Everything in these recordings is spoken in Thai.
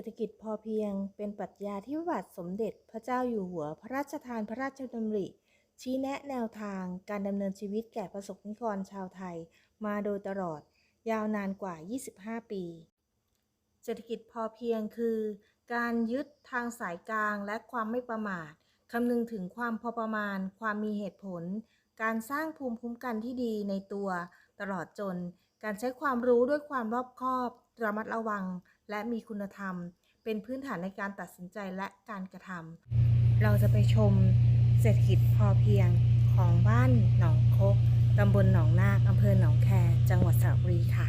ศรษฐกิจพอเพียง เป็นปรัชญาที่พระบาทสมเด็จพระเจ้าอยู่หัว พระราชทานพระราชดำริ ชี้แนะแนวทางการดำเนินชีวิตแก่ประสบนิกรชาวไทย มาโดยตลอด ยาวนานกว่า 25 ปี เศรษฐกิจพอเพียงคือ การยึดทางสายกลางและความไม่ประมาทคำนึงถึงความพอประมาณ ความมีเหตุผล การสร้างภูมิคุ้มกันที่ดีในตัว ตลอดจน การใช้ความรู้ด้วยความรอบคอบ ระมัดระวัง และมีคุณธรรม เป็นพื้นฐานในการตัดสินใจและการกระทำเราจะไปชมเศรษฐกิจพอเพียงของบ้านหนองคกตำบลหนองนาคอำเภอหนองแคจังหวัดสระบุรีค่ะ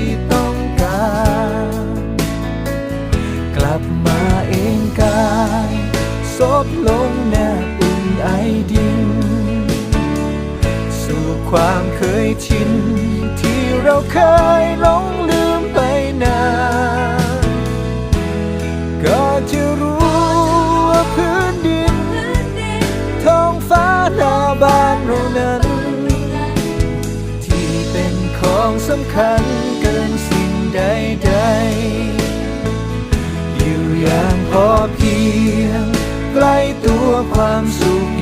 ่ ซบลงแนบอุ่นไอดิน สู่ความเคยชิน ที่เราเคยหลงลืมไปนานก็จะรู้ว่าพื้นดินท้องฟ้าหน้าบ้านเรานั้น ที่เป็นของสำคัญเกินสิ่งใดๆอยู่อย่างพอเพีย